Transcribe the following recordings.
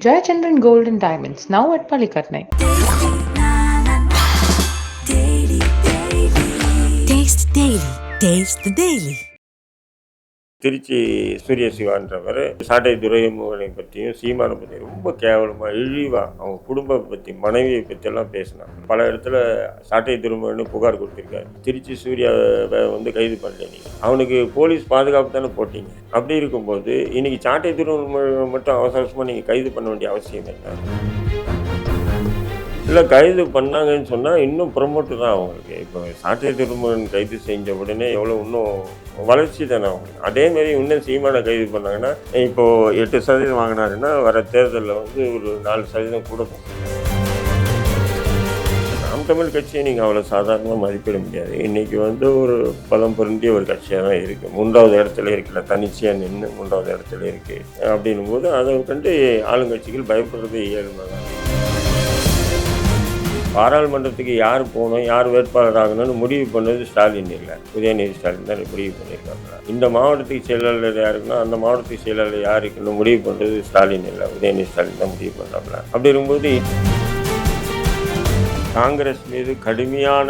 Jayachandran Gold and Diamonds, now at Palikatnai. Taste Daily. Taste the Daily. Trichy சூரிய சிவான்றவர் சாட்டை துரைமுகனை பற்றியும் சீமானை பற்றி ரொம்ப கேவலமாக இழிவாக அவங்க குடும்பத்தை பற்றி மனைவியை பற்றியெல்லாம் பேசினாங்க. பல இடத்துல சாட்டை துரைமுகன்னு புகார் கொடுத்துருக்காரு. திருச்சி சூர்யாவை வந்து கைது பண்ணல நீங்கள் அவனுக்கு போலீஸ் பாதுகாப்பு தானே போட்டீங்க. அப்படி இருக்கும்போது இன்னைக்கு சாட்டை துரைமுகன் மட்டும் அவசர அவசரமாக நீங்கள் கைது பண்ண வேண்டிய அவசியம் என்ன? இல்லை கைது பண்ணாங்கன்னு சொன்னால் இன்னும் ப்ரொமோட்டு தான் அவங்களுக்கு. இப்போ சாட்டை திருமுகன் கைது செஞ்ச உடனே எவ்வளோ இன்னும் வளர்ச்சி தானே அவங்களுக்கு அதேமாரி இன்னும் சீமானை கைது பண்ணாங்கன்னா இப்போது எட்டு சதவீதம் வாங்கினாருன்னா வர தேர்தலில் வந்து ஒரு நாலு சதவீதம் கூட நாம் தமிழ் கட்சியை நீங்கள் அவ்வளோ சாதாரணமாக மதிப்பிட முடியாது. இன்றைக்கி வந்து ஒரு பலம் பொருந்திய ஒரு கட்சியாக தான் இருக்குது மூன்றாவது இடத்துல இருக்குல்ல தனிச்சையாக நின்று மூன்றாவது இடத்துல இருக்குது அப்படின்னும் போது அதை கண்டு ஆளுங்கட்சிகள் பயப்படுறது இயல்பு தான். பாராளுமன்றத்துக்கு யார் போகணும் யார் வேட்பாளர் ஆகணும்னு முடிவு பண்ணது ஸ்டாலின் இல்லை. உதயநிதி ஸ்டாலின் தான் முடிவு பண்ணியிருக்காங்க. இந்த மாவட்டத்துக்கு செயலாளர் யாருக்குன்னா அந்த மாவட்டத்துக்கு செயலாளர் யாருக்குன்னு முடிவு பண்ணுறது ஸ்டாலின் இல்லை. உதயநிதி ஸ்டாலின் தான் முடிவு பண்ணாப்புல. அப்படி இருக்கும்போது காங்கிரஸ் மீது கடுமையான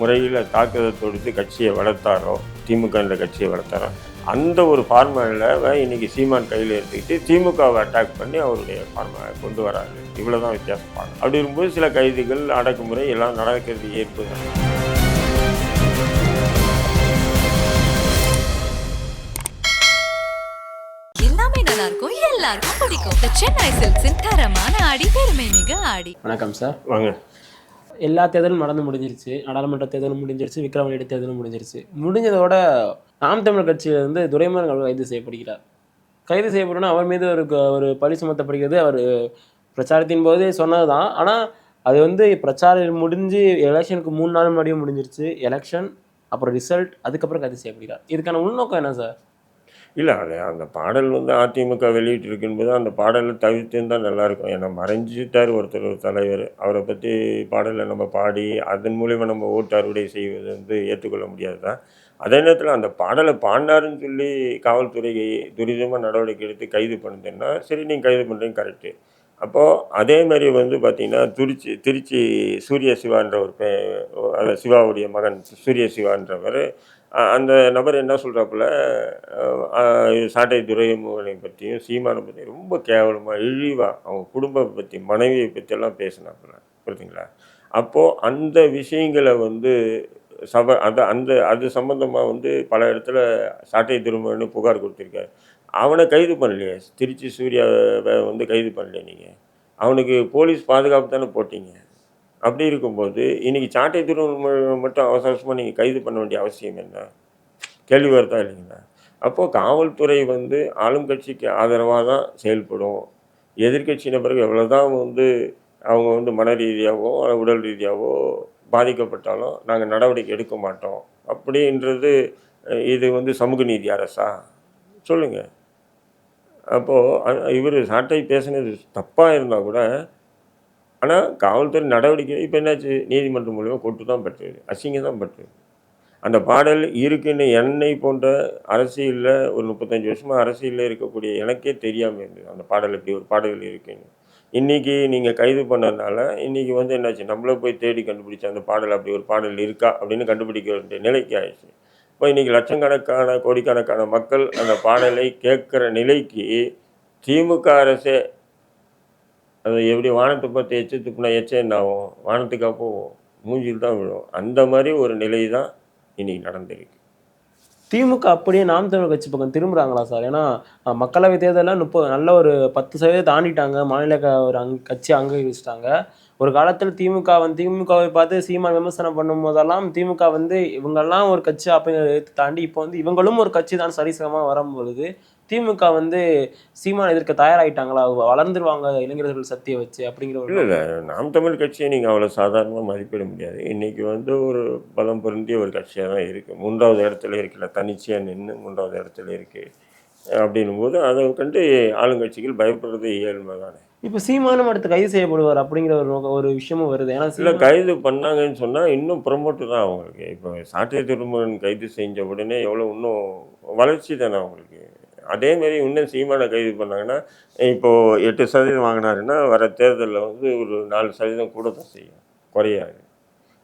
முறையில் தாக்குதல் தொடுத்து கட்சியை வளர்த்தாரோ திமுக இந்த கட்சியை வளர்த்தாரோ அந்த ஒரு ஃபார்முலாவை இன்னைக்கு சீமான் கையில் எடுத்துக்கிட்டு திமுகவை அட்டாக் பண்ணி அவருடைய ஃபார்முலா கொண்டு வராரு. இவ்வளோ தான் வித்தியாசம் பார்க்கணும் அப்படி இருக்கும்போது சில கைதுகள் அடக்குமுறை எல்லாம் நடக்கிறது தான். எல்லாமே நல்லா இருக்கும் எல்லாருக்கும் பிடிக்கும். The சென்னை சில்க்ஸின் தரமான ஆடி பெருமை மிக ஆடி. வணக்கம் சார். வாங்க. எல்லா தேர்தலும் நடந்து முடிஞ்சிருச்சு. நாடாளுமன்ற தேர்தலும் முடிஞ்சிருச்சு. விக்ரமணிയുടെ தேர்தலும் முடிஞ்சிருச்சு. முடிஞ்சதோட நாம் தமிழர் கட்சியிலிருந்து துரைமுருகன் அவர்கள் கைது செய்யப்படுகிறார். கைது செய்யப்படணும் அவர் மீது ஒரு ஒரு பழி சுமத்தப்படுகிறது. அவர் பிரச்சாரத்தின் போது சொன்னது தான் ஆனால் அது வந்து பிரச்சாரம் முடிஞ்சு எலெக்ஷனுக்கு மூணு நாள் முன்னாடியும் முடிஞ்சிருச்சு. எலெக்ஷன் அப்புறம் ரிசல்ட் அதுக்கப்புறம் கைது செய்யப்படுகிறார். இதுக்கான உள்நோக்கம் என்ன சார்? இல்லை அது அந்த பாடல் வந்து அதிமுக வெளியிட்டிருக்கும்போது அந்த பாடலை தவிர்த்துருந்தால் நல்லாயிருக்கும். ஏன்னா மறைஞ்சிட்டார் ஒருத்தர் ஒரு தலைவர். அவரை பற்றி பாடலை நம்ம பாடி அதன் மூலிமா நம்ம ஓட்டு அறுவடை செய்வது வந்து ஏற்றுக்கொள்ள முடியாது தான் அதே நேரத்தில் அந்த பாடலை பாடினாருன்னு சொல்லி காவல்துறை துரிதமாக நடவடிக்கை எடுத்து கைது பண்ணுதுன்னா சரி நீங்கள் கைது பண்ணுறீங்க கரெக்டு. அப்போது அதே மாதிரி வந்து பார்த்திங்கன்னா திருச்சி திருச்சி சூரிய சிவான்ற ஒரு பே சிவாவுடைய மகன் சூரிய சிவான்றவர் அந்த நபர் என்ன சொல்கிறாப்புல சாட்டை துரைமுகனை பற்றியும் சீமானை பற்றியும் ரொம்ப கேவலமாக இழிவாக அவங்க குடும்பத்தை பற்றி மனைவியை பற்றியெல்லாம் பேசினாப்புல புரியுதுங்களா அப்போது அந்த விஷயங்களை வந்து சப அந்த அந்த அது சம்மந்தமாக வந்து பல இடத்துல சாட்டை திருமணம்னு புகார் கொடுத்துருக்காரு. அவனை கைது பண்ணலையே திருச்சி சூர்யாவை வந்து கைது பண்ணலையே நீங்கள் அவனுக்கு போலீஸ் பாதுகாப்பு தானே போட்டீங்க. அப்படி இருக்கும்போது இன்றைக்கி சாட்டை திருமணம் மட்டும் அவசரமாக நீங்கள் கைது பண்ண வேண்டிய அவசியம் என்ன? கேள்வி வருதா இல்லைங்களா? அப்போது காவல்துறை வந்து ஆளும் கட்சிக்கு ஆதரவாக தான் செயல்படும். எதிர்கட்சி நபர்கள் எவ்வளோ தான் வந்து அவங்க வந்து மன ரீதியாகவோ உடல் ரீதியாகவோ பாதிக்கப்பட்டாலும் நாங்கள் நடவடிக்கை எடுக்க மாட்டோம். அப்படின்றது இது வந்து சமூக நீதி அரசா? சொல்லுங்கள் அப்போது இவர் சாட்டை பேசினது தப்பாக இருந்தால் கூட ஆனால் காவல்துறை நடவடிக்கை இப்போ என்னாச்சு? நீதிமன்றம் மூலிமா கொட்டு தான் பட்டு அசிங்கம் தான் பட்டுது அந்த பாடல் இருக்குன்னு என்னை போன்ற அரசியலில் ஒரு முப்பத்தஞ்சு வருஷமாக அரசியலில் இருக்கக்கூடிய எனக்கே தெரியாமல் இருந்தது. அந்த பாடல் இப்படி ஒரு பாடல் இருக்குன்னு. இன்றைக்கி நீங்கள் கைது பண்ணதுனால இன்றைக்கி வந்து என்னாச்சு? நம்மளே போய் தேடி கண்டுபிடிச்ச அந்த பாடல் அப்படி ஒரு பாடல் இருக்கா? அப்படின்னு கண்டுபிடிக்க வேண்டிய நிலைக்கு ஆயிடுச்சு. இப்போ இன்றைக்கி லட்சக்கணக்கான கோடிக்கணக்கான மக்கள் அந்த பாடலை கேட்குற நிலைக்கு திமுக அரசே அது எப்படி வானத்தை பார்த்து எச்சு துப்புனா எச்ச என்ன ஆகும் வானத்துக்கு அப்போ மூஞ்சில் தான் விழும். அந்த மாதிரி ஒரு நிலை தான் இன்னைக்கு நடந்திருக்கு. திமுக அப்படியே நாம் தமிழ் கட்சி பக்கம் திரும்புகிறாங்களா சார்? ஏன்னா மக்களவை தேர்தலில் முப்பது நல்ல ஒரு பத்து சதவீதம் தாண்டிட்டாங்க. மாநில ஒரு அங் கட்சி அங்கீகரிச்சிட்டாங்க. ஒரு காலத்தில் திமுக வந்து திமுகவை பார்த்து சீமான் விமர்சனம் பண்ணும் போதெல்லாம் திமுக வந்து இவங்கெல்லாம் ஒரு கட்சி அப்படிங்கிறத தாண்டி இப்போ வந்து இவங்களும் ஒரு கட்சி தான் சரிசமமாக வரும்பொழுது திமுக வந்து சீமான் எதிர்க்க தயாராகிட்டாங்களா வளர்ந்துருவாங்க இளைஞர்கள் சக்தியை வச்சு அப்படிங்கிற ஒரு இல்லை இல்லை. நாம் தமிழ் கட்சியை நீங்கள் அவ்வளோ சாதாரணமாக மதிப்பிட முடியாது. இன்றைக்கி வந்து ஒரு பலம் பொருந்திய ஒரு கட்சியாக தான் இருக்குது மூன்றாவது இடத்துல இருக்குல்ல தனிச்சையாக நின்று மூன்றாவது இடத்துல இருக்குது அப்படின்னும் போது அதை கண்டு ஆளுங்கட்சிகள் பயப்படுறது இயல்பு தானே. இப்போ சீமானும் அடுத்து கைது செய்யப்படுவார் அப்படிங்கிற ஒரு ஒரு விஷயமும் வருது. ஏன்னா இல்லை சீமான் கைது பண்ணாங்கன்னு சொன்னால் இன்னும் ப்ரொமோட்டு தான் அவங்களுக்கு. இப்போ சாட்டை திருமணன் கைது செஞ்ச உடனே எவ்வளோ இன்னும் வளர்ச்சி தானே அவங்களுக்கு. அதேமாரி இன்னும் சீமானை கைது பண்ணாங்கன்னா இப்போது எட்டு சதவீதம் வாங்கினாருன்னா வர தேர்தலில் வந்து ஒரு நாலு சதவீதம் கூட தான் செய்யும் குறையாது.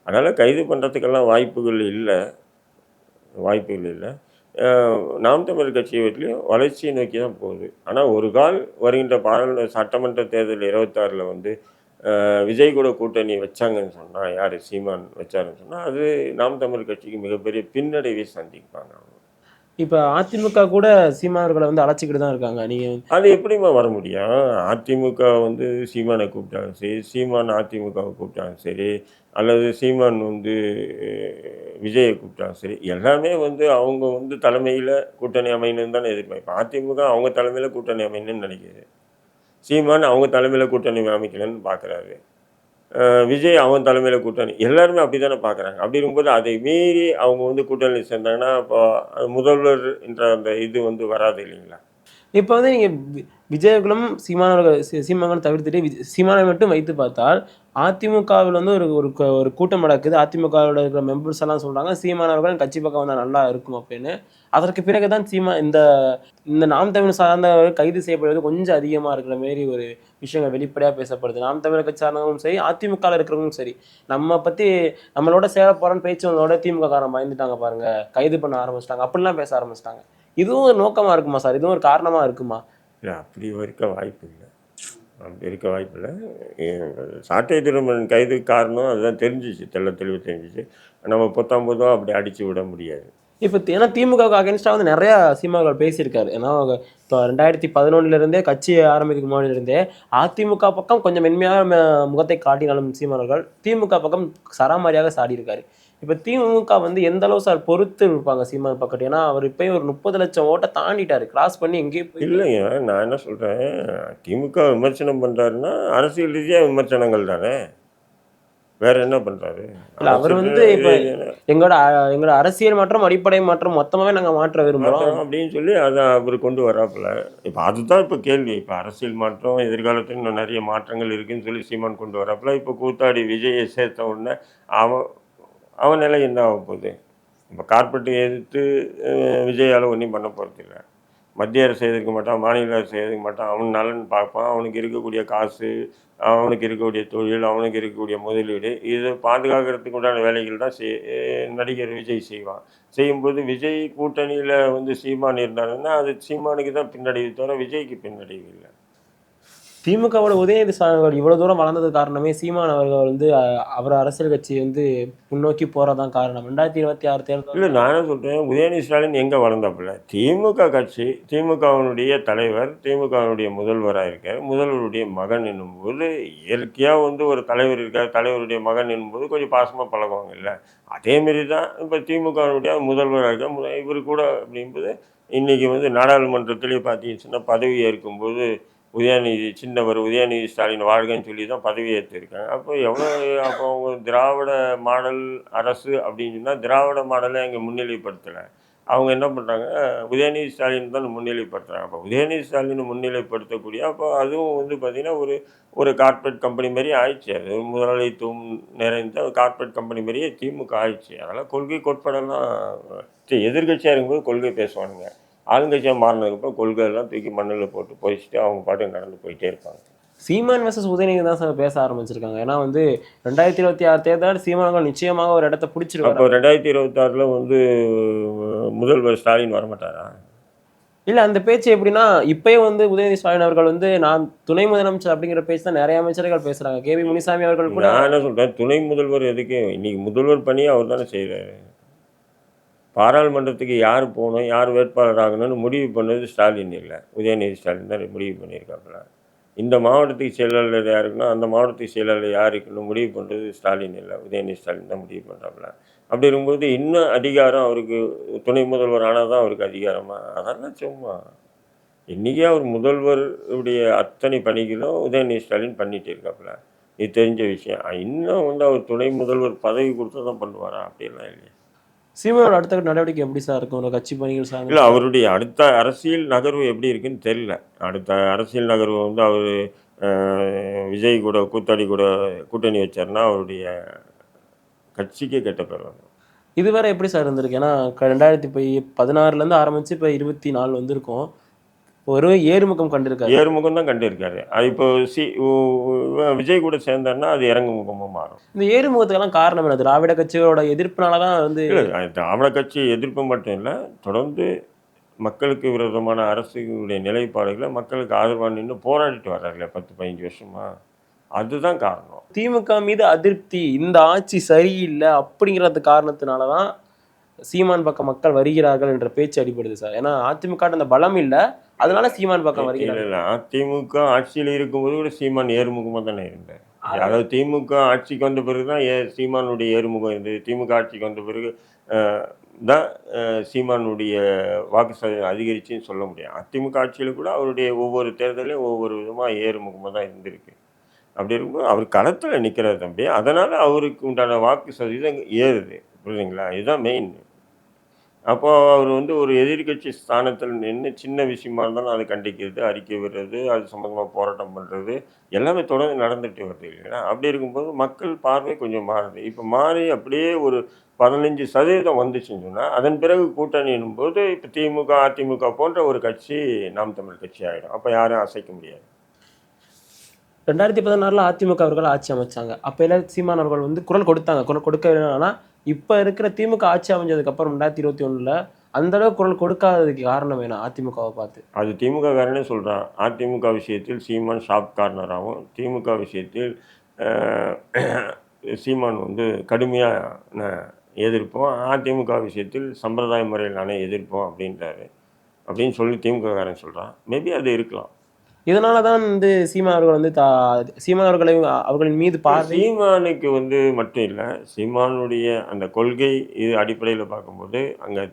அதனால் கைது பண்ணுறதுக்கெல்லாம் வாய்ப்புகள் இல்லை. வாய்ப்புகள் இல்லை. நாம் தமிழர் கட்சி வீட்லேயும் வளர்ச்சியை நோக்கி தான் போகுது. ஆனால் ஒரு கால் வருகின்ற பாராளுமன்ற சட்டமன்ற தேர்தல் இருபத்தாறில் வந்து விஜய் கூட கூட்டணி வச்சாங்கன்னு சொன்னால் யார் சீமான் வச்சாருன்னு சொன்னால் அது நாம் தமிழ் கட்சிக்கு மிகப்பெரிய பின்னடைவை சந்திப்பாங்க அவங்க. இப்போ அதிமுக கூட சீமானவர்களை வந்து அழைச்சிக்கிட்டு தான் இருக்காங்க. நீங்கள் அது எப்படிம்மா வர முடியும்? அதிமுக வந்து சீமானை கூப்பிட்டாலும் சரி சீமான் அதிமுகவை கூப்பிட்டாலும் சரி அல்லது சீமான் வந்து விஜயை கூப்பிட்டாலும் சரி எல்லாமே வந்து அவங்க வந்து தலைமையில் கூட்டணி அமையணும்னு தானே எதிர்பார்ப்போம் அதிமுக அவங்க தலைமையில் கூட்டணி அமையணும்னு நினைக்கிது. சீமான் அவங்க தலைமையில் கூட்டணி அமைக்கணும்னு பார்க்குறாரு விஜய் அவன் தலைமையில் கூட்டணி. எல்லாருமே அப்படி தானே பார்க்குறாங்க அப்படி இருக்கும்போது அதை மீறி அவங்க வந்து கூட்டணி சேர்ந்தாங்கன்னா இப்போ முதல்வர் என்ற அந்த இது வந்து வராது இல்லைங்களா? இப்போ வந்து நீங்கள் விஜயகுலம் சீமானவர்கள் சீமான தவிர்த்துட்டு விஜய் சீமானை மட்டும் வைத்து பார்த்தால் அதிமுகவில் வந்து ஒரு ஒரு ஒரு கூட்டம் நடக்குது. அதிமுகவில் இருக்கிற மெம்பர்ஸ் எல்லாம் சொல்கிறாங்க சீமானவர்கள் கட்சி பக்கம் வந்தால் நல்லா இருக்கும் அப்படின்னு. அதற்கு பிறகு தான் சீமா இந்த இந்த நாம் தமிழ் சார்ந்தவர்கள் கைது செய்யப்படுவது கொஞ்சம் அதிகமாக இருக்கிற மாரி ஒரு விஷயங்கள் வெளிப்படையாக பேசப்படுது. நாம் தமிழர் கட்சி சார்ந்தவங்களும் சரி அதிமுகவில் இருக்கிறவங்களும் சரி நம்ம பற்றி நம்மளோட சேர போகிறோன்னு பேச்சவங்களோட திமுக காரம் பயந்துட்டாங்க பாருங்கள் கைது பண்ண ஆரம்பிச்சிட்டாங்க. அப்படிலாம் பேச ஆரம்பிச்சிட்டாங்க. இதுவும் ஒரு நோக்கமாக இருக்குமா சார்? இதுவும் ஒரு காரணமாக இருக்குமா? இல்லை அப்படி இருக்க வாய்ப்பு இல்லை. அப்படி இருக்க வாய்ப்பு இல்லை. சாட்டை திருமணன் கைது காரணம் அதுதான் தெரிஞ்சிச்சு தெள்ள தெளிவு தெரிஞ்சிச்சு. நம்ம பொத்தாம் புதும் அப்படி அடித்து விட முடியாது. இப்போ ஏன்னா திமுகவுக்கு அகேன்ஸ்டாக வந்து நிறையா சீமாக்கள் பேசியிருக்காரு. ஏன்னா அவங்க இப்போ ரெண்டாயிரத்தி பதினொன்னுலேருந்தே கட்சி ஆரம்பிக்கும் முன்னாடியிருந்தே அதிமுக பக்கம் கொஞ்சம் மென்மையாக ம- முகத்தை காட்டினாலும் சீமானவர்கள் திமுக பக்கம் சராமாரியாக சாடியிருக்காரு. இப்போ திமுக வந்து எந்த அளவு சார் பொறுத்து இருப்பாங்க சீமான் பக்கத்து? ஏன்னா அவர் இப்போயும் ஒரு முப்பது லட்சம் ஓட்டை தாண்டிட்டாரு. கிராஸ் பண்ணி எங்கேயும் போய் இல்லைங்க நான் என்ன சொல்கிறேன் திமுக விமர்சனம் பண்ணுறாருன்னா அரசியல் ரீதியாக விமர்சனங்கள் தானே? வேற என்ன பண்ணுறாரு இல்ல, அவர் வந்து இப்ப எங்களோட எங்களோட அரசியல் மாற்றம் அடிப்படை மாற்றம் மொத்தமாகவே நாங்கள் மாற்ற விரும்புகிறோம் மாற்றம் அப்படின்னு சொல்லி அதை அவர் கொண்டு வராப்புல. இப்போ அதுதான் இப்போ கேள்வி. இப்போ அரசியல் மாற்றம் எதிர்காலத்தில் இன்னும் நிறைய மாற்றங்கள் இருக்குன்னு சொல்லி சீமான் கொண்டு வராப்புல. இப்போ கூத்தாடி விஜயை சேர்த்த உடனே அவன் அவன் நிலை என்ன ஆக போகுது? இப்போ கார்பெட்டை எதிர்த்து விஜயால ஒன்றும் பண்ண போகிறதில்ல மத்திய அரசு எதிர்க்க மாட்டான் மாநில அரசு எதிர்க்க மாட்டான்? அவன் நலன் பார்ப்பான் அவனுக்கு இருக்கக்கூடிய காசு அவனுக்கு இருக்கக்கூடிய தொழில் அவனுக்கு இருக்கக்கூடிய முதலீடு இதை பாதுகாக்கிறதுக்கு உண்டான வேலைகள் தான் செய் நடிகர் விஜய் செய்வான். செய்யும்போது விஜய் கூட்டணியில் வந்து சீமான் இருந்தாருன்னா அது சீமானுக்கு தான் பின்னடைவு தவிர விஜய்க்கு பின்னடைவு இல்லை. திமுகவோட உதயநிதி ஸ்டாலின் அவர்கள் இவ்வளவு தூரம் வளர்ந்தது காரணமே சீமான் அவர்கள் வந்து அவர் அரசியல் கட்சி வந்து முன்னோக்கி போறதான் காரணம். ரெண்டாயிரத்தி இருபத்தி ஆறு தேர்தல் இல்லை நான் சொல்கிறேன் உதயநிதி ஸ்டாலின் எங்கே வளர்ந்தாப்புல? திமுக கட்சி திமுகவினுடைய தலைவர் திமுகவினுடைய முதல்வராக இருக்கார். முதல்வருடைய மகன் என்னும்போது இயற்கையாக வந்து ஒரு தலைவர் இருக்கார். தலைவருடைய மகன் என்னும்போது கொஞ்சம் பாசமாக பழகுவாங்க இல்லை. அதேமாரி தான் இப்போ திமுகவினுடைய முதல்வராக இருக்கார் இவர் கூட அப்படிங்கும்போது இன்றைக்கி வந்து நாடாளுமன்றத்திலே பார்த்தீங்கன்னா பதவி ஏற்கும்போது உதயநிதி சின்னவர் உதயநிதி ஸ்டாலின் வாழ்கன்னு சொல்லி தான் பதவி ஏற்றிருக்காங்க. அப்போ எவ்வளோ அப்போ அவங்க திராவிட மாடல் அரசு அப்படின்னு சொன்னால் திராவிட மாடலை இங்கே முன்னிலைப்படுத்தலை. அவங்க என்ன பண்ணுறாங்க உதயநிதி ஸ்டாலின் தான் முன்னிலைப்படுத்துகிறாங்க அப்போ உதயநிதி ஸ்டாலின் முன்னிலைப்படுத்தக்கூடிய அப்போ அதுவும் வந்து பார்த்திங்கன்னா ஒரு ஒரு கார்ப்பரேட் கம்பெனி மாதிரி ஆயிடுச்சு. அது முதலாளித்துவம் நிறைந்த கார்ப்பரேட் கம்பெனி மாதிரியே திமுக ஆயிடுச்சு. அதெல்லாம் கொள்கை கோட்பாடெல்லாம் சரி, எதிர்க்கட்சியாக இருக்கும்போது கொள்கை பேசுவானுங்க. ஆளுங்கட்சியாக மாறினதுக்கப்புறம் கொள்கை எல்லாம் தூக்கி மண்ணில் போட்டு போயிச்சுட்டு அவங்க பாட்டு நடந்து போயிட்டே இருப்பாங்க. சீமான் வர்சஸ் உதயநிதி தான் சார் பேச ஆரம்பிச்சிருக்காங்க. ஏன்னா வந்து ரெண்டாயிரத்தி இருபத்தி ஆறு தேர்தல் சீமான்கள் நிச்சயமாக ஒரு இடத்த பிடிச்சிருவாரு அப்போ ரெண்டாயிரத்தி இருபத்தாறில் வந்து முதல்வர் ஸ்டாலின் வரமாட்டாரா? இல்ல அந்த பேச்சு எப்படின்னா இப்பயே வந்து உதயநிதி ஸ்டாலின் அவர்கள் வந்து நான் துணை முதலமைச்சர் அப்படிங்கிற பேச்சு தான் நிறைய அமைச்சர்கள் பேசுறாங்க. கே வி முனிசாமி அவர்கள் கூட நான் என்ன சொல்கிறேன் துணை முதல்வர் எதுக்கு? இன்னைக்கு முதல்வர் பணியை அவர் தானே செய்கிறாரு பாராளுமன்றத்துக்கு யார் போகணும் யார் வேட்பாளர் ஆகணும்னு முடிவு பண்ணது ஸ்டாலின் இல்லை. உதயநிதி ஸ்டாலின் தான் முடிவு பண்ணியிருக்காப்புல. இந்த மாவட்டத்துக்கு செயலாளர் யாருக்குன்னா அந்த மாவட்டத்துக்கு செயலாளர் யாருக்குன்னு முடிவு பண்ணுறது ஸ்டாலின் இல்லை. உதயநிதி ஸ்டாலின் தான் முடிவு பண்ணுறாப்புல அப்படி இருக்கும்போது இன்னும் அதிகாரம் அவருக்கு துணை முதல்வர் ஆனால் தான் அவருக்கு அதிகாரமாக அதெல்லாம் சும்மா. இன்றைக்கே அவர் முதல்வருடைய அத்தனை பணிகளும் உதயநிதி ஸ்டாலின் பண்ணிட்டு இருக்காப்புல. இது தெரிஞ்ச விஷயம். இன்னும் வந்து அவர் துணை முதல்வர் பதவி கொடுத்து தான் பண்ணுவாரா? அப்படிலாம் இல்லையா. சீமானோட அடுத்த நடவடிக்கை எப்படி சார் இருக்கும்? ஒரு கட்சி பணிகள் சார்ந்து இல்லை அவருடைய அடுத்த அரசியல் நகர்வு எப்படி இருக்குன்னு தெரியல. அடுத்த அரசியல் நகர்வு வந்து அவர் விஜய் கூட கூத்தாடி கூட கூட்டணி வச்சாருன்னா அவருடைய கட்சிக்கே கெட்ட பேர் வரும். இதுவரை எப்படி சார் இருந்திருக்கு? ஏன்னா ரெண்டாயிரத்தி இப்போ பதினாறுலேருந்து ஆரம்பிச்சு இப்போ இருபத்தி நாலு வந்திருக்கோம். ஒரு ஏறுமுகம் கண்டிருக்காரு. ஏறுமுகம் தான் கண்டிருக்காரு. அது இப்போ சி விஜய் கூட சேர்ந்தாருன்னா அது இறங்கு முகமாக மாறும். இந்த ஏறுமுகத்துக்கெல்லாம் காரணம் என்ன திராவிட கட்சிகளோட எதிர்ப்புனால தான் வந்து திராவிட கட்சி எதிர்ப்பு மட்டும் இல்லை தொடர்ந்து மக்களுக்கு விரோதமான அரசுடைய நிலைப்பாடுகளை மக்களுக்கு ஆதரவாக நின்று போராடிட்டு வர்றாருல பத்து பதினஞ்சு வருஷமா. அதுதான் காரணம். திமுக மீது அதிருப்தி இந்த ஆட்சி சரியில்லை அப்படிங்கிறது காரணத்தினால தான் சீமான் பக்கம் மக்கள் வருகிறார்கள் என்ற பேச்சு அடிபடுது சார். ஏன்னா அதிமுக அந்த பலம் இல்லை. அதனால சீமான் பக்கம் வருகிறார்கள். அதிமுக ஆட்சியில் இருக்கும்போது கூட சீமான் ஏறுமுகமாக தானே இருந்தார். அதாவது திமுக ஆட்சிக்கு வந்த பிறகு தான் ஏ சீமானுடைய ஏறுமுகம் இருந்தது. திமுக ஆட்சிக்கு வந்த பிறகு தான் சீமானுடைய வாக்கு சதவீதம் அதிகரிச்சுன்னு சொல்ல முடியும். அதிமுக ஆட்சியில் கூட அவருடைய ஒவ்வொரு தேர்தலையும் ஒவ்வொரு விதமாக ஏறுமுகமாக தான் இருந்திருக்கு. அப்படி இருக்கும்போது அவர் களத்தில் நிற்கிறார் தம்பி. அதனால் அவருக்கு உண்டான வாக்கு சதவீதம் ஏறுது. புரியுதுங்களா? இதுதான் மெயின் அப்போது அவர் வந்து ஒரு எதிர்க்கட்சி ஸ்தானத்தில் நின்று சின்ன விஷயமா இருந்தாலும் அதை கண்டிக்கிறது அறிக்கை விடுறது அது சம்மந்தமாக போராட்டம் பண்ணுறது எல்லாமே தொடர்ந்து நடந்துகிட்டு வருது இல்லைங்களா? அப்படி இருக்கும்போது மக்கள் பார்வை கொஞ்சம் மாறுது. இப்போ மாறி அப்படியே ஒரு பதினஞ்சு சதவீதம் வந்துச்சுன்னு சொன்னால் அதன் பிறகு கூட்டணின்னும் போது இப்போ திமுக அதிமுக போன்ற ஒரு கட்சி நாம் தமிழ் கட்சி ஆகிடும் அப்போ யாரும் அசைக்க முடியாது. ரெண்டாயிரத்தி பதினாறுல அதிமுக அவர்கள் ஆட்சி அமைச்சாங்க. அப்போ எல்லாம் சீமான் அவர்கள் வந்து குரல் கொடுத்தாங்க. குரல் கொடுக்க வேணும்னா இப்போ இருக்கிற திமுக ஆட்சி அமைஞ்சதுக்கு அப்புறம் ரெண்டாயிரத்தி இருபத்தி ஒன்றில் அந்த அளவுக்கு குரல் கொடுக்காததுக்கு காரணம் வேணும் அதிமுகவை பார்த்து. அது திமுக காரனே சொல்கிறான் அதிமுக விஷயத்தில் சீமான் ஷாப் கார்னராகவும் திமுக விஷயத்தில் சீமான் வந்து கடுமையாக எதிர்ப்போம். அதிமுக விஷயத்தில் சம்பிரதாய முறையில் நானே எதிர்ப்போம் அப்படின்றாரு. அப்படின்னு சொல்லி திமுக காரன் சொல்கிறான் மேபி அது இருக்கலாம். இதனால தான் வந்து சீமான் அவர்கள் வந்து தா- சீமான் அவர்களை அவர்களின் மீது பார்வை சீமானுக்கு வந்து மட்டும் இல்லை சீமானுடைய அந்த கொள்கை இது அடிப்படையில் பார்க்கும்போது அங்கே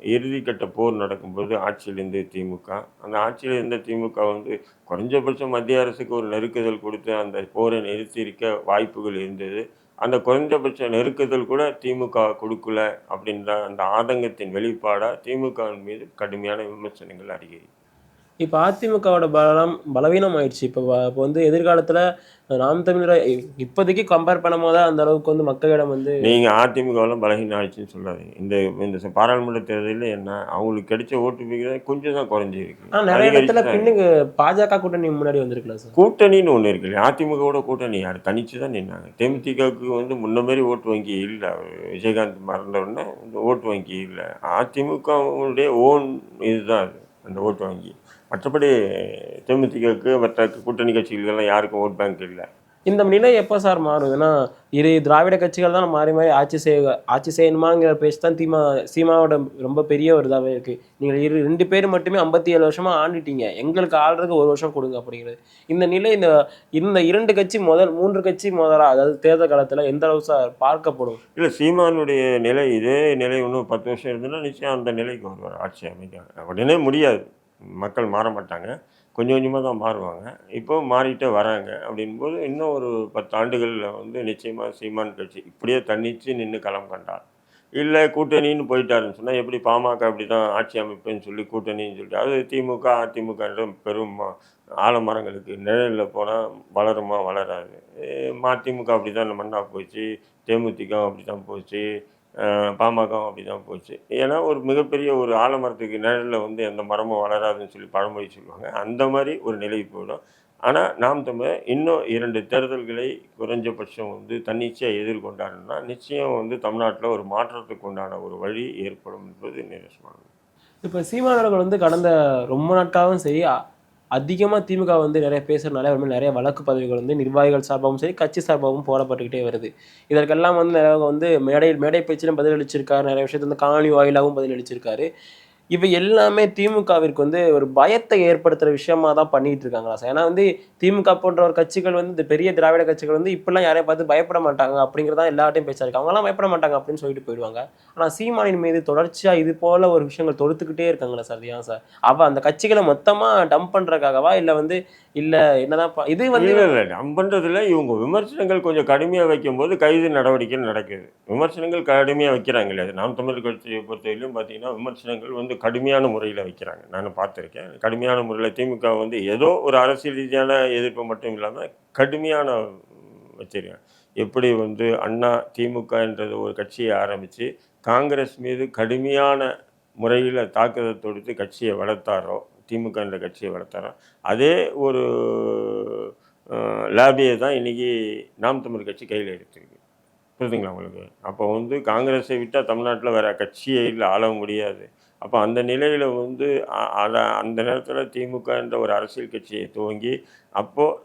இறுதிக்கட்ட போர் நடக்கும்போது ஆட்சியில் இருந்த திமுக. அந்த ஆட்சியில் இருந்த திமுக வந்து குறைஞ்சபட்சம் மத்திய அரசுக்கு ஒரு நெருக்குதல் கொடுத்து அந்த போரை நிறுத்தியிருக்க வாய்ப்புகள் இருந்தது. அந்த குறைஞ்சபட்ச நெருக்குதல் கூட திமுக கொடுக்கல அப்படின்ற அந்த ஆதங்கத்தின் வெளிப்பாடாக திமுகவின் மீது கடுமையான விமர்சனங்கள் அதிகரி இப்போ அதிமுகவோட பலம் பலவீனம் ஆயிடுச்சு இப்போ இப்போ வந்து எதிர்காலத்துல நாம் தமிழரை இப்போதைக்கு கம்பேர் பண்ணும்போது அந்த அளவுக்கு வந்து மக்களிடம் வந்து நீங்கள் அதிமுகவெல்லாம் பலகீன ஆயிடுச்சுன்னு சொல்லாதீங்க. இந்த இந்த பாராளுமன்ற தேர்தலில் என்ன அவங்களுக்கு கிடைச்ச ஓட்டு விகிதம் கொஞ்சம் தான் குறைஞ்சிருக்கு. ஆனா நிறைய இடத்துல பின்னுக்கு பாஜக கூட்டணி முன்னாடி வந்திருக்கலாம் சார்? கூட்டணின்னு ஒன்று இருக்கு இல்லையா அதிமுகவோட கூட்டணி யார்? தனிச்சு தான் நின்னாங்க. தேமுதிகவுக்கு வந்து முன்ன மாதிரி ஓட்டு வங்கி இல்லை. விஜயகாந்த் மறந்த உடனே இந்த ஓட்டு வங்கி இல்லை. அதிமுகவுடைய ஓன் இதுதான் அது. அந்த ஓட்டு வங்கி. மற்றபடி தேமுதிகவுக்கு மற்ற கூட்டணி கட்சிகளுக்கெல்லாம் யாருக்கும் ஓட் பேங்க் இல்லை. இந்த நிலை எப்போ சார் மாறுதுன்னா இரு திராவிட கட்சிகள் தான் மாறி மாறி ஆட்சி செய்ய ஆட்சி செய்யணுமாங்கிற பேச்சு தான் தீமா சீமாவோட ரொம்ப பெரிய ஒரு இதாகவே இருக்குது நீங்கள் இரு ரெண்டு பேர் மட்டுமே ஐம்பத்தி ஏழு வருஷமாக ஆண்டுட்டீங்க. எங்களுக்கு ஆள்றதுக்கு ஒரு வருஷம் கொடுங்க அப்படிங்கிறது. இந்த நிலை இந்த இந்த இரண்டு கட்சி முதல் மூன்று கட்சி முதலாக அதாவது தேர்தல் காலத்தில் எந்த அளவு சார் பார்க்கப்படும்? இல்லை சீமானுடைய நிலை இதே நிலை இன்னும் பத்து வருஷம் இருந்ததுன்னா நிச்சயம் அந்த நிலைக்கு வருவார் ஆட்சி அமைக்க. உடனே முடியாது. மக்கள் மாற மாட்டாங்க கொஞ்சம் கொஞ்சமாக தான் மாறுவாங்க. இப்போ மாறிட்டே வராங்க. அப்படின்போது இன்னும் ஒரு பத்து ஆண்டுகளில் வந்து நிச்சயமாக சீமான் கட்சி இப்படியே தன்னிச்சு நின்று களம் கண்டார். இல்லை கூட்டணின்னு போயிட்டாருன்னு சொன்னால் எப்படி பாமக அப்படி தான் ஆட்சி அமைப்புன்னு சொல்லி கூட்டணின்னு சொல்லிட்டு அது திமுக அதிமுக பெரும் ஆலமரங்களுக்கு நிழலில் போனால் வளருமா வளராது. அஹ் மதிமுக அப்படி தான் மண்ணா போச்சு. தேமுதிக அப்படி தான் போச்சு. பாமகவும் அப்படி தான் போச்சு. ஏன்னா ஒரு மிகப்பெரிய ஒரு ஆலமரத்துக்கு நிழலில் வந்து எந்த மரமும் வளராதுன்னு சொல்லி பழமொழி சொல்லுவாங்க. அந்த மாதிரி ஒரு நிலை போயிடும் ஆனால் நாம் தம்ப இன்னும் இரண்டு தேர்தல்களை குறைஞ்சபட்சம் வந்து தன்னிச்சையாக எதிர்கொண்டாருன்னா நிச்சயம் வந்து தமிழ்நாட்டில் ஒரு மாற்றத்துக்கு உண்டான ஒரு வழி ஏற்படும் என்பது நிதர்சனமானது இப்போ சீமானவர்கள் வந்து கடந்த ரொம்ப நாட்காகவும் சரி அதிகமாக திமுக வந்து நிறைய பேசுறதுனால அவர் நிறைய வழக்கு பதவிகள் வந்து நிர்வாகிகள் சார்பாகவும் சரி கட்சி சார்பாகவும் போடப்பட்டுக்கிட்டே வருது. இதற்கெல்லாம் வந்து நிறைய வந்து மேடையில் மேடை பேச்சிலும் பதிலளிச்சிருக்காரு. நிறைய விஷயத்துல வந்து காணொலி வாயிலாகவும் பதிலளிச்சிருக்காரு. இவை எல்லாமே திமுகவிற்கு வந்து ஒரு பயத்தை ஏற்படுத்துற விஷயமா தான் பண்ணிட்டு இருக்காங்களா சார் ஏன்னா வந்து திமுக போன்ற ஒரு கட்சிகள் வந்து இந்த பெரிய திராவிட கட்சிகள் வந்து இப்படிலாம் யாரையும் பார்த்து பயப்பட மாட்டாங்க அப்படிங்கிறதா எல்லார்ட்டையும் பேச்சா இருக்கு அவங்களாம் பயப்பட மாட்டாங்க அப்படின்னு சொல்லிட்டு போயிடுவாங்க. ஆனா சீமானின் மீது தொடர்ச்சியா இது போல ஒரு விஷயங்கள் தொடுத்துக்கிட்டே இருக்காங்களா சார் ஏன் சார்? அவ அந்த கட்சிகளை மொத்தமா டம்ப் பண்றதுக்காகவா இல்ல வந்து இல்ல என்னதான் இது வந்து இல்லை டம்ப் பண்ணுறதுல இவங்க விமர்சனங்கள் கொஞ்சம் கடுமையாக வைக்கும்போது கைது நடவடிக்கை நடக்குது. விமர்சனங்கள் கடுமையாக வைக்கிறாங்க இல்லையா அது நாம் தமிழர் கட்சியை பொறுத்தவரையிலும் பார்த்தீங்கன்னா விமர்சனங்கள் வந்து கடுமையான முறையில் வைக்கிறாங்க. நான் பார்த்துருக்கேன். கடுமையான முறையில் திமுக வந்து ஏதோ ஒரு அரசியல் ரீதியான எதிர்ப்பு மட்டும் இல்லாமல் கடுமையான வச்சிருக்காங்க. எப்படி வந்து அண்ணா திமுக என்றது ஒரு கட்சியை ஆரம்பித்து காங்கிரஸ் மீது கடுமையான முறையில் தாக்குதல் தொடுத்து கட்சியை வளர்த்தாரோ திமுக என்ற கட்சியை வளர்த்தாரோ அதே ஒரு லேபியை தான் இன்றைக்கி நாம் தமிழ் கட்சி கையில் எடுத்திருக்கு. புரியுதுங்களா உங்களுக்கு? அப்போ வந்து காங்கிரஸை விட்டால் தமிழ்நாட்டில் வேறு கட்சியே இல்லை ஆள முடியாது. அப்போ அந்த நிலையில் வந்து அதை அந்த நேரத்தில் திமுக என்ற ஒரு அரசியல் கட்சியை துவங்கி அப்போது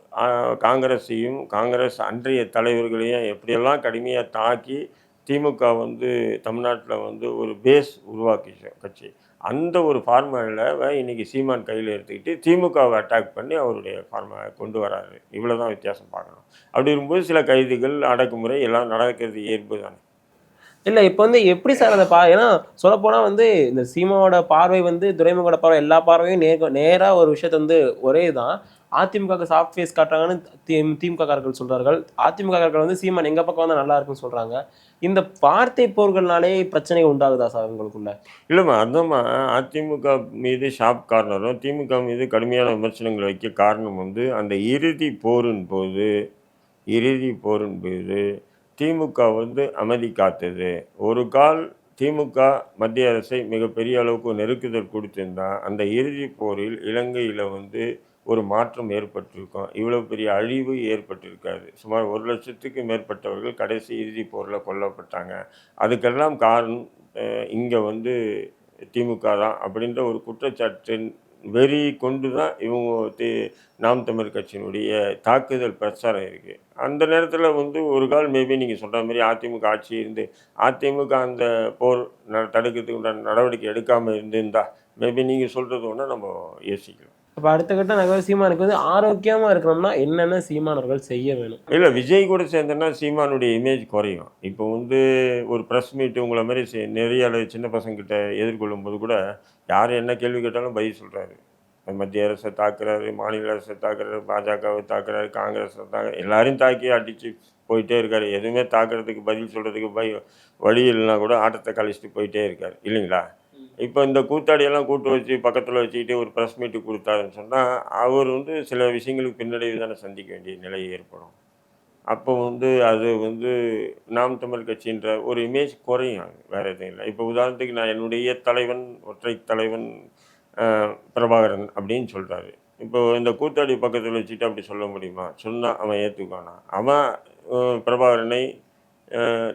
காங்கிரஸையும் காங்கிரஸ் அன்றைய தலைவர்களையும் எப்படியெல்லாம் கடுமையாக தாக்கி திமுக வந்து தமிழ்நாட்டில் வந்து ஒரு பேஸ் உருவாக்கிச்சு கட்சி. அந்த ஒரு ஃபார்முலாவை இன்றைக்கி சீமான் கையில் எடுத்துக்கிட்டு திமுகவை அட்டாக் பண்ணி அவருடைய ஃபார்மை கொண்டு வராரு. இவ்வளோ தான் வித்தியாசம் பார்க்கணும். அப்படி இருக்கும்போது சில கைதுகள் அடக்குமுறை எல்லாம் நடக்கிறது இயல்பு தானே இல்லை இப்போ வந்து எப்படி சார் அதை பா ஏன்னா சொல்லப்போனால் வந்து இந்த சீமாவோட பார்வை வந்து துரைமுகோட பார்வை எல்லா பார்வையும் நேர் நேராக ஒரு விஷயத்த வந்து ஒரே தான் அதிமுக சாஃப்ட் ஃபேஸ் காட்டுறாங்கன்னு தி- சொல்கிறார்கள் காரர்கள் அதிமுக காரர்கள் வந்து சீமான் எங்கள் பக்கம் வந்தால் நல்லா இருக்குன்னு சொல்கிறாங்க இந்த வார்த்தை போர்கள்னாலே பிரச்சனை உண்டாகுதா சார் உங்களுக்குள்ள? இல்லைம்மா அதுதான்மா அதிமுக மீது ஷாப் கார்னரும் திமுக மீது கடுமையான விமர்சனங்கள் வைக்க காரணம் வந்து அந்த இறுதி போரின் போது இறுதி போரின் போது திமுக வந்து அமைதி காத்தது ஒரு கால் திமுக மத்திய அரசை மிகப்பெரிய அளவுக்கு நெருக்குதல் கொடுத்திருந்தா அந்த இறுதி போரில் இலங்கையில் வந்து ஒரு மாற்றம் ஏற்பட்டிருக்கும். இவ்வளோ பெரிய அழிவு ஏற்பட்டிருக்காது. சுமார் ஒரு லட்சத்துக்கு மேற்பட்டவர்கள் கடைசி இறுதி போரில் கொல்லப்பட்டாங்க. அதுக்கெல்லாம் காரணம் இங்கே வந்து திமுக தான் அப்படின்ற ஒரு குற்றச்சாட்டின் வெறி கொண்டு தான் இவங்க தி நாம் தமிழ் கட்சியினுடைய தாக்குதல் பிரச்சாரம் இருக்குது அந்த நேரத்தில் வந்து ஒரு கால் மேபி நீங்கள் சொல்கிற மாதிரி அதிமுக ஆட்சி இருந்து அதிமுக அந்த போர் ந தடுக்கிறதுக்கு உண்டான நடவடிக்கை எடுக்காமல் இருந்திருந்தா மேபி நீங்கள் சொல்கிறது ஒன்று நம்ம யோசிக்கலாம். இப்போ அடுத்த கட்ட நகர் சீமானுக்கு வந்து ஆரோக்கியமா இருக்கணும்னா என்னென்ன சீமானவர்கள் செய்ய வேணும்? இல்லை விஜய் கூட சேர்ந்தோன்னா சீமானுடைய இமேஜ் குறையும். இப்போ வந்து ஒரு ப்ரெஸ் மீட் உங்களை மாதிரி நிறைய சின்ன பசங்கிட்ட எதிர்கொள்ளும் போது கூட யார் என்ன கேள்வி கேட்டாலும் பதில் சொல்கிறாரு மத்திய அரசை தாக்குறாரு மாநில அரசை தாக்குறாரு பாஜகவை தாக்குறாரு காங்கிரஸை தாக்குறாரு எல்லாரையும் தாக்கி அடித்து போயிட்டே இருக்காரு. எதுவுமே தாக்குறதுக்கு பதில் சொல்கிறதுக்கு பய வழி இல்லைன்னா கூட ஆட்டத்தை கழிச்சிட்டு போயிட்டே இருக்கார். இல்லைங்களா? இப்போ இந்த கூத்தாடியெல்லாம் கூட்டு வச்சு பக்கத்தில் வச்சுக்கிட்டு ஒரு ப்ரெஸ் மீட்டு கொடுத்தாருன்னு சொன்னால் அவர் வந்து சில விஷயங்களுக்கு பின்னடைவு தானே சந்திக்க வேண்டிய நிலை ஏற்படும். அப்போ வந்து அது வந்து நாம் தமிழ் கட்சின்ற ஒரு இமேஜ் குறையும் வேறு எதுவும் இல்லை. இப்போ உதாரணத்துக்கு நான் என்னுடைய தலைவன் ஒற்றை தலைவன் பிரபாகரன் அப்படின்னு சொல்கிறாரு இப்போ இந்த கூத்தாடி பக்கத்தில் வச்சுட்டு அப்படி சொல்ல முடியுமா? சொன்னால் அவன் ஏற்றுக்குவானா அவன் பிரபாகரனை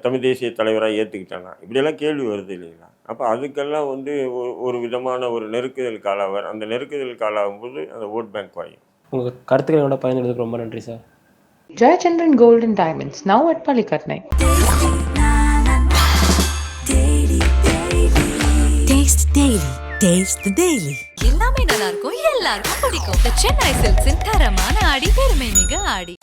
தமிழ் தேசிய தலைவராக ஏற்றுக்கிட்டானா இப்படியெல்லாம் கேள்வி வருது இல்லைங்களா? அப்போ அதுக்கெல்லாம் வந்து ஒரு ஒரு விதமான ஒரு நெருக்குதல் காலாவார் அந்த நெருக்குதல் காலாகும்போது அந்த ஓட் பேங்க் குறையும். உங்க கருத்துக்களோட பயந்துறதுக்கு ரொம்ப நன்றி sir. Jayachandran golden diamonds now at பள்ளிக்கட்னை எல்லாமே நல்லா இருக்கும் எல்லாருக்கும் பிடிக்கும் சென்னை சில்க்ஸின் தரமான ஆடி பெருமை மிக ஆடி